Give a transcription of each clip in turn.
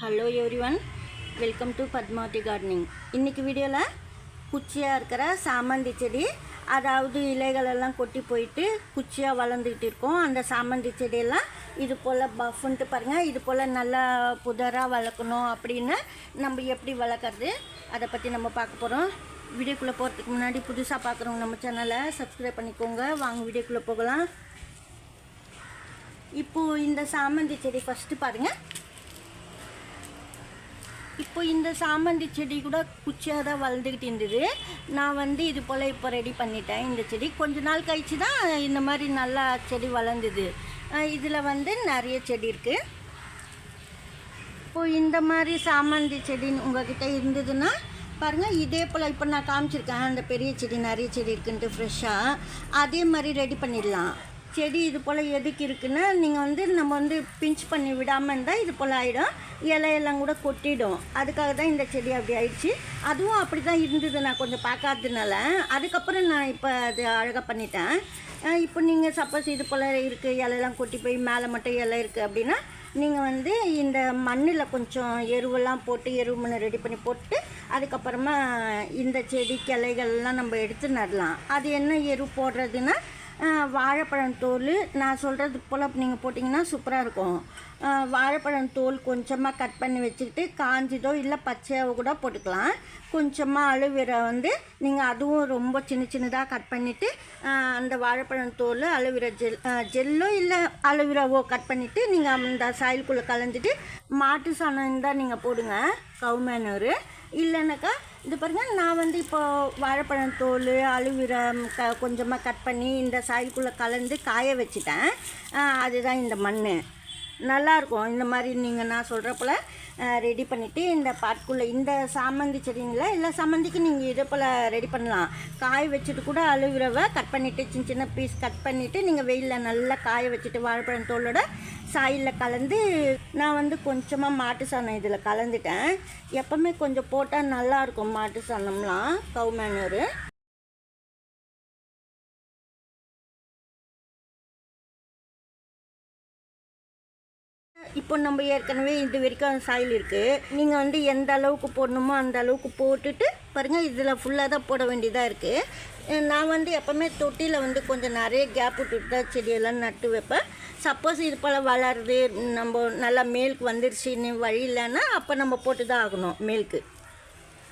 Hello everyone welcome to Padmavathi gardening இன்றைக்கி வீடியோவில் குச்சியாக இருக்கிற சாமந்தி செடி அதாவது இலைகள் எல்லாம் கொட்டி போயிட்டு குச்சியாக வளர்ந்துக்கிட்டு இருக்கோம். அந்த சாமந்தி செடியெல்லாம் இது போல் பஃப்ன்ட்டு பாருங்கள் இது போல் நல்லா புதராக வளர்க்கணும் அப்படின்னு நம்ம எப்படி வளர்க்குறது அதை பற்றி நம்ம பார்க்க போகிறோம் வீடியோக்குள்ளே போகிறதுக்கு முன்னாடி புதுசாக பார்க்குறவங்க நம்ம சேனலை சப்ஸ்கிரைப் பண்ணிக்கோங்க. வாங்க வீடியோக்குள்ளே போகலாம். இப்போது இந்த சாமந்தி செடி ஃபஸ்ட்டு பாருங்கள் இப்போ இந்த சாமந்தி செடி கூட குச்சியாக தான் வளர்ந்துக்கிட்டு இருந்தது. நான் வந்து இது போல் இப்போ ரெடி பண்ணிட்டேன். இந்த செடி கொஞ்ச நாள் கழிச்சு தான் இந்த மாதிரி நல்லா செடி வளர்ந்தது. இதில் வந்து நிறைய செடி இருக்குது இப்போது இந்த மாதிரி சாமந்தி செடி உங்ககிட்ட இருந்ததுன்னா பாருங்கள் இதே போல் இப்போ நான் காமிச்சிருக்கேன். அந்த பெரிய செடி நிறைய செடி இருக்குன்ட்டு ஃப்ரெஷ்ஷாக அதே மாதிரி ரெடி பண்ணிடலாம். செடி இது போல் எதுக்கு இருக்குன்னா நீங்கள் வந்து நம்ம வந்து பிஞ்ச் பண்ணி விடாமல் இருந்தால் இது போல் ஆகிடும் இலையெல்லாம் கூட கொட்டிடும். அதுக்காக தான் இந்த செடி அப்படி ஆயிடுச்சு. அதுவும் அப்படி தான் இருந்தது நான் கொஞ்சம் பார்க்காததுனால. அதுக்கப்புறம் நான் இப்போ அது அழகாக பண்ணிட்டேன். இப்போ நீங்கள் சப்போஸ் இது போல் இருக்குது இலையெல்லாம் கொட்டி போய் மேலே மட்டும் இலை இருக்குது அப்படின்னா நீங்கள் வந்து இந்த மண்ணில் கொஞ்சம் எருவெல்லாம் போட்டு எருவு மண்ணை ரெடி பண்ணி போட்டு அதுக்கப்புறமா இந்த செடி கிளைகள்லாம் நம்ம எடுத்து நடலாம். அது என்ன எரு போடுறதுன்னா வாழைப்பழம் தோல் நான் சொல்கிறது போல் நீங்கள் போட்டிங்கன்னா சூப்பராக இருக்கும். வாழைப்பழம் தோல் கொஞ்சமாக கட் பண்ணி வச்சுக்கிட்டு காஞ்சதோ இல்லை பச்சையாவோ கூட போட்டுக்கலாம். கொஞ்சமாக அலுவீரை வந்து நீங்கள் அதுவும் ரொம்ப சின்ன சின்னதாக கட் பண்ணிவிட்டு அந்த வாழைப்பழம் தோல் அலுவீரா ஜெல் ஜெல்லோ இல்லை அலுவீராவோ கட் பண்ணிவிட்டு நீங்கள் அந்த சாயலுக்குள்ளே கலந்துட்டு மாட்டு சாணம் இருந்தால் நீங்கள் போடுங்க. கவுமேனூர். இல்லைனாக்கா இது பாருங்கள் நான் வந்து இப்போ வாழைப்பழம் தோல் அலுவீரா க கொஞ்சமாக கட் பண்ணி இந்த சாயலுக்குள்ளே கலந்து காய வச்சுட்டேன். அதுதான் இந்த மண் நல்லாயிருக்கும் இந்த மாதிரி நீங்கள் நான் சொல்கிறப்பல ரெடி பண்ணிவிட்டு இந்த பாட்டுக்குள்ளே இந்த சாமந்தி செடிங்களா இல்லை சாமந்திக்கு நீங்கள் இதே போல் ரெடி பண்ணலாம். காய வச்சுட்டு கூட அலுவீராவை கட் பண்ணிவிட்டு சின்ன சின்ன பீஸ் கட் பண்ணிவிட்டு நீங்கள் வெயிலில் நல்லா காய வச்சுட்டு வாழைப்பழம் தோலோட சாயில் கலந்து நான் வந்து கொஞ்சமாக மாட்டு சாணம் இதில் கலந்துட்டேன். எப்போவுமே கொஞ்சம் போட்டால் நல்லாயிருக்கும் மாட்டு சாணம்லாம் கவு மேனூர் இப்போ நம்ம ஏற்கனவே இது வரைக்கும் சாயில் இருக்குது நீங்கள் வந்து எந்த அளவுக்கு போடணுமோ அந்த அளவுக்கு போட்டுட்டு பாருங்கள் இதில் ஃபுல்லாக தான் போட வேண்டியதாக இருக்குது நான் வந்து எப்போவுமே தொட்டியில் வந்து கொஞ்சம் நிறைய கேப் விட்டுட்டு தான் செடியெல்லாம் நட்டு வைப்பேன். சப்போஸ் இது போல் வளருது நம்ம நல்லா மேலுக்கு வந்துருச்சுன்னு வழி இல்லைன்னா அப்போ நம்ம போட்டு தான் ஆகணும் மேலுக்கு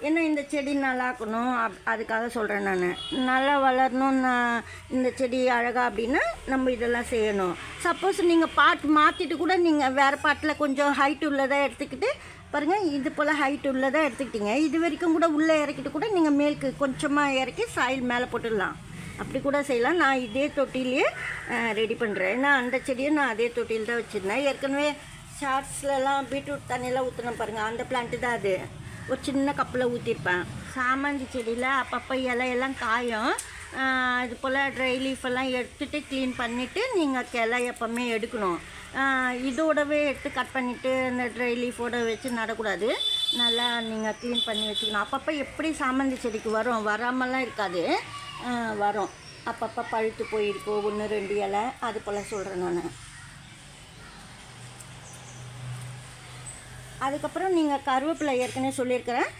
ஏன்னா இந்த செடி நல்லா இருக்கணும் அப் அதுக்காக சொல்கிறேன் நான். நல்லா வளரணும் நான் இந்த செடி அழகாக அப்படின்னா நம்ம இதெல்லாம் செய்யணும். சப்போஸ் நீங்கள் பாட் மாற்றிட்டு கூட நீங்கள் வேறு பாட்டில் கொஞ்சம் ஹைட் உள்ளதாக எடுத்துக்கிட்டு பாருங்கள் இது போல் ஹைட் உள்ளதாக எடுத்துக்கிட்டீங்க. இது வரைக்கும் கூட உள்ளே இறக்கிட்டு கூட நீங்கள் மேலுக்கு கொஞ்சமாக இறக்கி சாயில் மேலே போட்டுடலாம். அப்படி கூட செய்யலாம். நான் இதே தொட்டிலேயே ரெடி பண்ணுறேன் ஏன்னா அந்த செடியை நான் அதே தொட்டியில் தான் வச்சுருந்தேன். ஏற்கனவே ஷார்ட்ஸ்லலாம் பீட்ரூட் தண்ணியெல்லாம் ஊற்றினேன் பாருங்கள் அந்த பிளான்ட்டு தான் அது. ஒரு சின்ன கப்பில் ஊற்றிருப்பேன் சாமந்தி செடியில் அப்பப்போ இலையெல்லாம் காயும். இது போல் ட்ரை லீஃப் எல்லாம் எடுத்துகிட்டு க்ளீன் பண்ணிவிட்டு நீங்கள் கிளை எப்போவுமே எடுக்கணும். இதோடவே எடுத்து கட் பண்ணிவிட்டு இந்த ட்ரை லீஃபோட வச்சு நடக்கூடாது. நல்லா நீங்கள் க்ளீன் பண்ணி வச்சுக்கணும். அப்பப்போ எப்படி சாமந்தி செடிக்கு வரும்? வராமலாம் இருக்காது. வரும். அப்பப்போ பழுத்து போயிருக்கும். ஒன்று ரெண்டு இலை அது போல் சொல்கிறேன் நான். அதுக்கப்புறம் நீங்கள் கருவேப்பிலை ஏற்கனவே சொல்லியிருக்கிறேன்.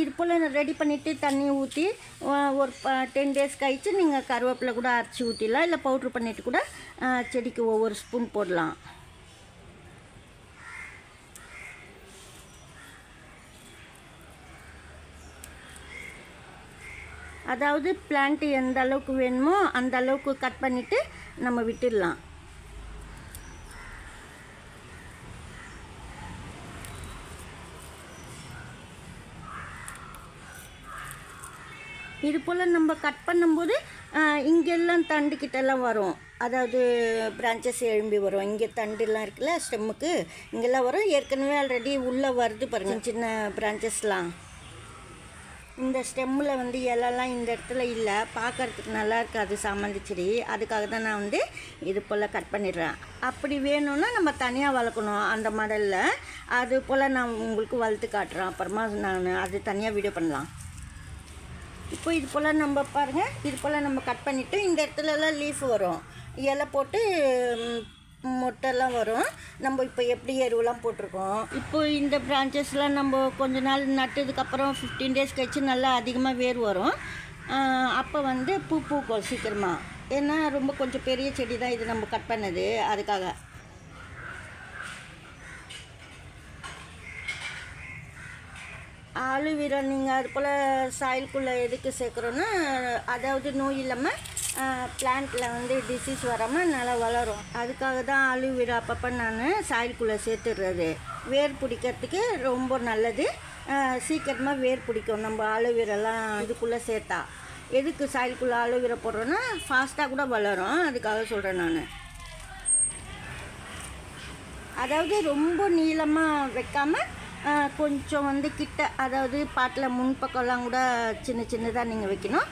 இது போல் ரெடி பண்ணிவிட்டு தண்ணி ஊற்றி ஒரு டென் டேஸ் கழித்து நீங்கள் கருவேப்பிலை கூட அரைச்சி ஊற்றிடலாம் இல்லை பவுட்ரு பண்ணிவிட்டு கூட செடிக்கு ஒவ்வொரு ஸ்பூன் போடலாம். அதாவது பிளான்ட்டு எந்த அளவுக்கு வேணுமோ அந்த அளவுக்கு கட் பண்ணிவிட்டு நம்ம விட்டுடலாம். இது போல் நம்ம கட் பண்ணும்போது இங்கெல்லாம் தண்டுக்கிட்டெல்லாம் வரும். அதாவது பிரான்ச்சஸ் எழும்பி வரும். இங்கே தண்டுலாம் இருக்குல்ல ஸ்டெம்முக்கு இங்கெல்லாம் வரும். ஏற்கனவே ஆல்ரெடி உள்ளே வருது பாருங்க சின்ன பிரான்ச்சஸ்லாம் இந்த ஸ்டெம்மில் வந்து இலெல்லாம் இந்த இடத்துல இல்லை. பார்க்கறதுக்கு நல்லா இருக்காது சாமந்தி செடி. அதுக்காக தான் நான் வந்து இது போல் கட் பண்ணிடுறேன். அப்படி வேணும்னா நம்ம தனியாக வளர்க்கணும் அந்த மாடலில் அது போல் நான் உங்களுக்கு வளர்த்து காட்டுறேன். அப்புறமா நான் அது தனியாக வீடியோ பண்ணலாம். இப்போ இது போல் நம்ம பாருங்கள் இது போல் நம்ம கட் பண்ணிவிட்டு இந்த இடத்துலலாம் லீஃப் வரும். இலை போட்டு மொட்டைலாம் வரும். நம்ம இப்போ எப்படி எருவெலாம் போட்டிருக்கோம்? இப்போ இந்த பிரான்ச்சஸ்லாம் நம்ம கொஞ்ச நாள் நட்டதுக்கப்புறம் ஃபிஃப்டீன் டேஸ் கழிச்சு நல்லா அதிகமாக வேர் வரும். அப்போ வந்து பூ பூக்கும் சீக்கிரமாக ஏன்னா ரொம்ப கொஞ்சம் பெரிய செடி தான் இது நம்ம கட் பண்ணது. அதுக்காக. ஆலுவீரா நீங்கள் அது போல் சாயில்குள்ளே எதுக்கு சேர்க்குறோன்னா அதாவது நோய் இல்லாமல் பிளான்ட்டில் வந்து டிசீஸ் வராமல் நல்லா வளரும். அதுக்காக தான் ஆலுவீரா அப்பப்போ நான் சாயில்குள்ளே சேர்த்துடுறது. வேர் பிடிக்கிறதுக்கு ரொம்ப நல்லது. சீக்கிரமாக வேர் பிடிக்கும். நம்ம ஆலுவீரெல்லாம் இதுக்குள்ளே சேர்த்தா. எதுக்கு சாயில்குள்ளே ஆலுவீரா போடுறோன்னா ஃபாஸ்ட்டாக கூட வளரும். அதுக்காக சொல்கிறேன் நான். அதாவது ரொம்ப நீளமாக வைக்காமல் கொஞ்சம் வந்து கிட்ட அதாவது பாட்டில் முன்பக்கம்லாம் கூட சின்ன சின்னதாக நீங்கள் வைக்கணும்.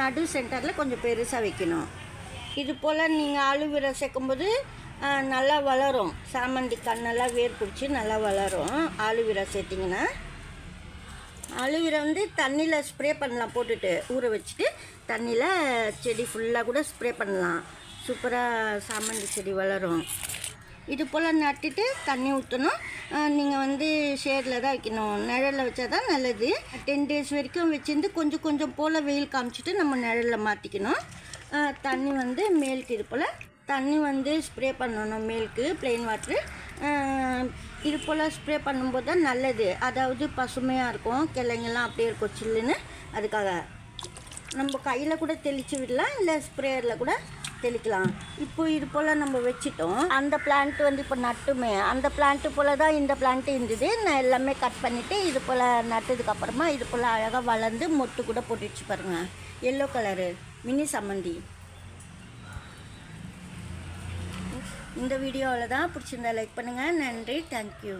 நடு சென்டரில் கொஞ்சம் பெருசாக வைக்கணும். இது போல் நீங்கள் ஆலுவீரை சேர்க்கும்போது நல்லா வளரும். சாமந்தி கண்ணெல்லாம் வேர் பிடிச்சி நல்லா வளரும். ஆலுவீரை சேர்த்திங்கன்னா. அலுவீரை வந்து தண்ணியில் ஸ்ப்ரே பண்ணலாம் போட்டுட்டு ஊற வச்சுட்டு தண்ணியில் செடி ஃபுல்லாக கூட ஸ்ப்ரே பண்ணலாம். சூப்பராக சாமந்தி செடி வளரும். இது போல் நட்டுட்டு தண்ணி ஊற்றணும் நீங்கள் வந்து ஷேடில் தான் வைக்கணும். நிழலில் வச்சா தான் நல்லது. டென் டேஸ் வரைக்கும் வச்சுருந்து கொஞ்சம் கொஞ்சம் போல் வெயில் காமிச்சிட்டு நம்ம நிழலில் மாற்றிக்கணும் தண்ணி வந்து மேலுக்கு இது போல். தண்ணி வந்து ஸ்ப்ரே பண்ணணும் மேலுக்கு ப்ளெயின் வாட்ரு இது போல் ஸ்ப்ரே பண்ணும்போது தான் நல்லது. அதாவது பசுமையாக இருக்கும். கிளைங்கெல்லாம் அப்படியே இருக்கும் சில்லுன்னு. அதுக்காக. நம்ம கையில் கூட தெளித்து விடலாம் இல்லை ஸ்ப்ரேயரில் கூட தெளிக்கலாம். இப்போ இது போல் நம்ம வச்சுட்டோம். அந்த பிளான்ட் வந்து இப்போ நட்டுமே அந்த பிளான்ட்டு போல் தான் இந்த பிளான்ட்டு இருந்தது. நான் எல்லாமே கட் பண்ணிவிட்டு இது போல் நட்டதுக்கப்புறமா இது போல் அழகாக வளர்ந்து மொட்டு கூட போட்டுச்சு பாருங்க. எல்லோ கலரு மினி சம்மந்தி. இந்த வீடியோவில் தான் பிடிச்சிருந்தா லைக் பண்ணுங்கள் நன்றி. தேங்க்யூ